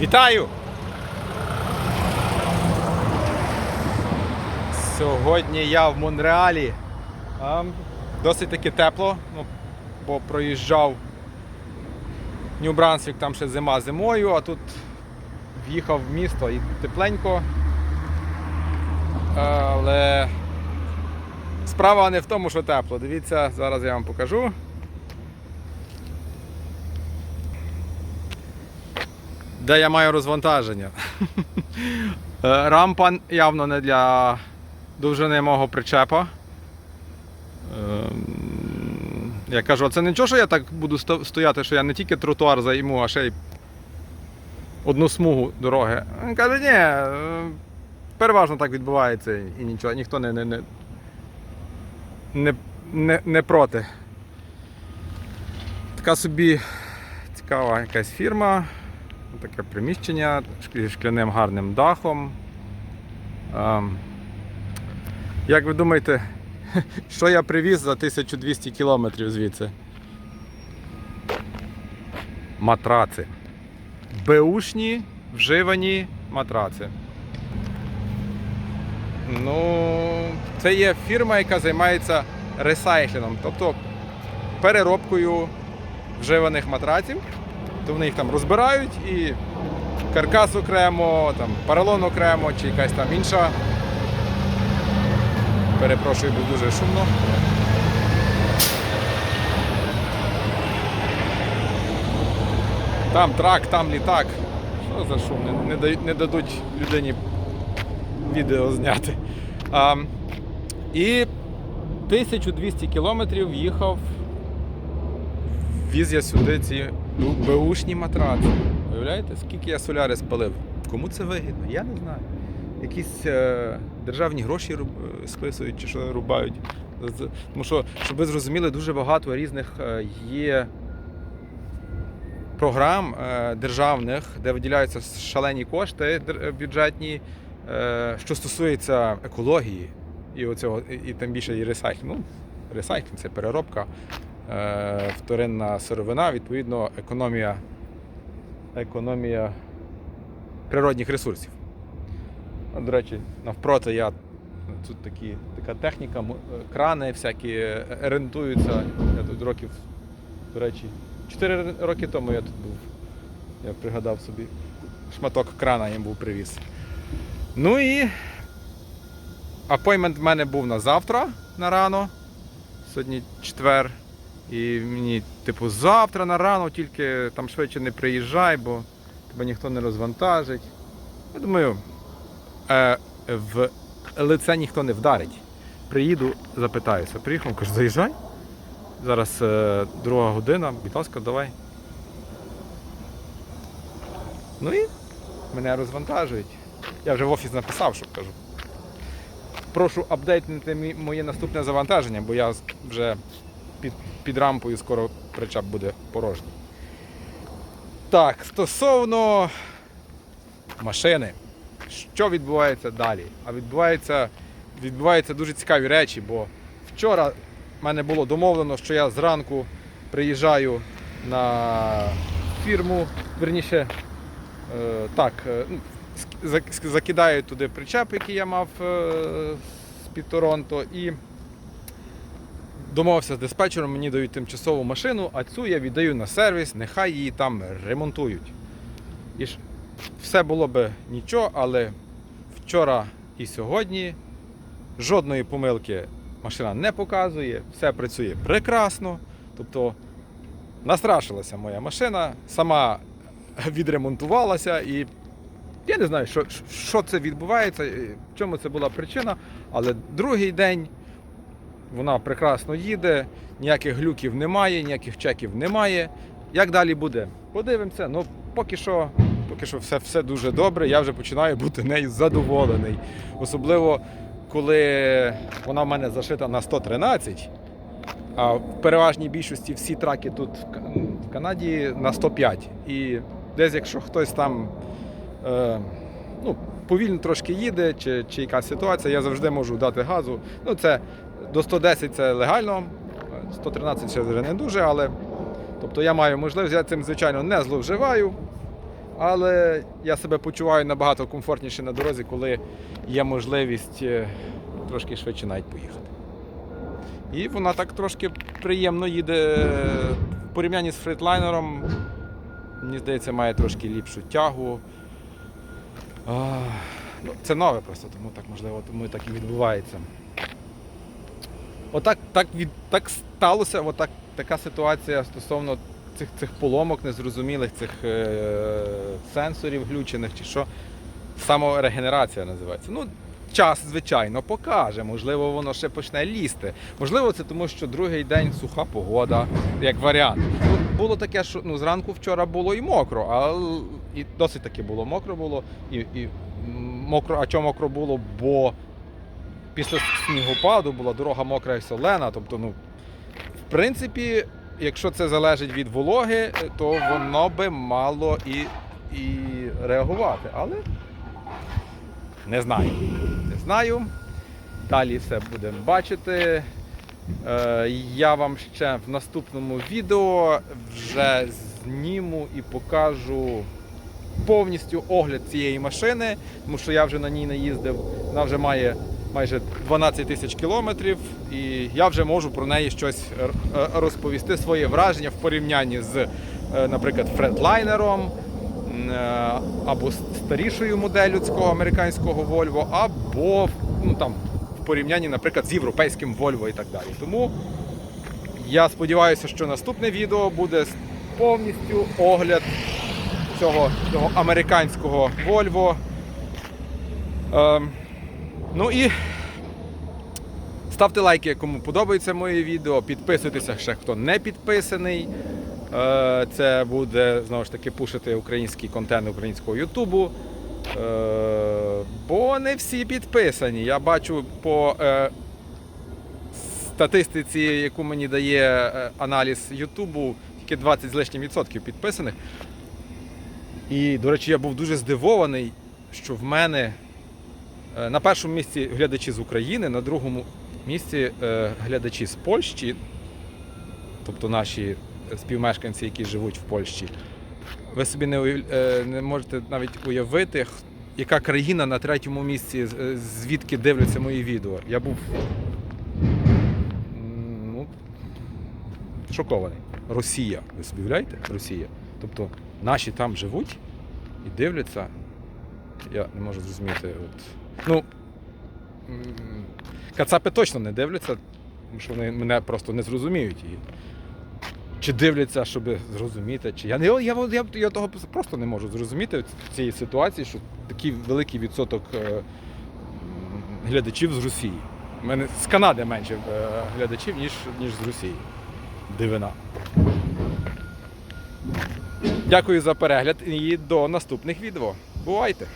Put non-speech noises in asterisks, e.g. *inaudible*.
Вітаю! Сьогодні я в Монреалі. Досить таки тепло, ну, бо проїжджав Нью-Брансвік, там ще зима зимою, а тут в'їхав в місто і тепленько. Але справа не в тому, що тепло. Дивіться, зараз я вам покажу. Де я маю розвантаження. Е, Рампа явно не для довжини мого причепа. Ем, Я кажу, а це нічого, що я так буду стояти, що я не тільки тротуар займу, а ще й одну смугу дороги. Він каже, ні, е, переважно так відбувається і нічого, ніхто не, не, не, не, не, не проти. Така собі цікава якась фірма. Таке приміщення зі шкляним гарним дахом. Ем, Як ви думаєте, *laughs* що я привіз за 1200 кілометрів звідси? Матраци. Беушні вживані матраци. Ну, це є фірма, яка займається ресайклінгом, тобто переробкою вживаних матраців то вони їх там розбирають і каркас окремо, там, поролон окремо чи якась там інша. Перепрошую, бо дуже шумно. Там трак, там літак. Що за шум? Не, не, не дадуть людині відео зняти. А, і 1200 кілометрів їхав Віз я сюди ці бу- беушні матраци. Уявляєте, скільки я соляри спалив? Кому це вигідно? Я не знаю. Якісь е, державні гроші руб, е, списують чи що рубають. Тому що, щоб ви зрозуміли, дуже багато різних е, є програм е, державних, де виділяються шалені кошти бюджетні, е, що стосується екології і оцього, і, і тим більше і ресайклінгу. Ну, ресайклінг це переробка вторинна сировина, відповідно, економія, економія природних ресурсів. До речі, навпроти я тут такі, така техніка, крани всякі е, орієнтуються. Я тут років, до речі, 4 роки тому я тут був. Я пригадав собі шматок крана їм був привіз. Ну і апоймент в мене був на завтра на рано. Сьогодні четвер. І мені, типу, завтра на рано, тільки там швидше не приїжджай, бо тебе ніхто не розвантажить. Я думаю, е, в лице ніхто не вдарить. Приїду, запитаюся. Приїхав, кажу, заїжджай. Зараз е, друга година, будь ласка, давай. Ну і мене розвантажують. Я вже в офіс написав, що кажу. Прошу апдейтнути моє наступне завантаження, бо я вже під, під рампою скоро причап буде порожній. Так, стосовно машини, що відбувається далі? А відбувається, відбуваються дуже цікаві речі, бо вчора в мене було домовлено, що я зранку приїжджаю на фірму, верніше, е, так, е, ну, закидаю туди причеп, який я мав е, з-під Торонто, і домовився з диспетчером, мені дають тимчасову машину, а цю я віддаю на сервіс, нехай її там ремонтують. І ж все було би нічого, але вчора і сьогодні жодної помилки машина не показує, все працює прекрасно. Тобто настрашилася моя машина, сама відремонтувалася і я не знаю, що, що це відбувається, в чому це була причина, але другий день вона прекрасно їде, ніяких глюків немає, ніяких чеків немає. Як далі буде? Подивимося. Ну, поки що, поки що все, все дуже добре. Я вже починаю бути нею задоволений. Особливо, коли вона в мене зашита на 113, а в переважній більшості всі траки тут в Канаді на 105. І десь, якщо хтось там е, ну, повільно трошки їде, чи, чи якась ситуація, я завжди можу дати газу. Ну, це до 110 це легально, 113 ще вже не дуже, але тобто я маю можливість, я цим, звичайно, не зловживаю. Але я себе почуваю набагато комфортніше на дорозі, коли є можливість е, трошки швидше навіть поїхати. І вона так трошки приємно їде в порівнянні з фрейтлайнером. Мені здається, має трошки ліпшу тягу. Ну, це нове просто, тому так можливо, тому і так і відбувається. Отак так, від, так сталося, отак, така ситуація стосовно цих, цих поломок незрозумілих, цих е, сенсорів глючених чи що. Саморегенерація називається. Ну, час, звичайно, покаже. Можливо, воно ще почне лізти. Можливо, це тому, що другий день суха погода, як варіант. Ну, було таке, що ну, зранку вчора було і мокро, а і досить таки було мокро було. І, і мокро, а чому мокро було? Бо після снігопаду була дорога мокра і солена. Тобто, ну, в принципі, якщо це залежить від вологи, то воно би мало і, і реагувати. Але не знаю. Не знаю. Далі все будемо бачити. Е, Я вам ще в наступному відео вже зніму і покажу повністю огляд цієї машини, тому що я вже на ній наїздив. Вона вже має майже 12 тисяч кілометрів, і я вже можу про неї щось е, розповісти, своє враження в порівнянні з, е, наприклад, фредлайнером е, або старішою моделлю цього американського Volvo, або ну, там, в порівнянні, наприклад, з європейським Volvo і так далі. Тому я сподіваюся, що наступне відео буде повністю огляд цього, цього американського Volvo. Ну і ставте лайки, кому подобається моє відео. Підписуйтеся ще, хто не підписаний. Е, Це буде знову ж таки пушити український контент українського Ютубу. Е, Бо не всі підписані. Я бачу по е, статистиці, яку мені дає аналіз Ютубу, тільки 20 з лишнім відсотків підписаних. І, до речі, я був дуже здивований, що в мене на першому місці глядачі з України, на другому місці е, глядачі з Польщі, тобто наші співмешканці, які живуть в Польщі. Ви собі не, е, не можете навіть уявити, яка країна на третьому місці, е, звідки дивляться мої відео. Я був ну, шокований. Росія. Ви собі уявляєте? Росія. Тобто наші там живуть і дивляться. Я не можу зрозуміти. От. Ну, кацапи точно не дивляться, тому що вони мене просто не зрозуміють. І чи дивляться, щоб зрозуміти, чи я, я, я, я, того просто не можу зрозуміти в цій ситуації, що такий великий відсоток е, глядачів з Росії. У мене з Канади менше е, глядачів, ніж, ніж з Росії. Дивина. Дякую за перегляд і до наступних відео. Бувайте!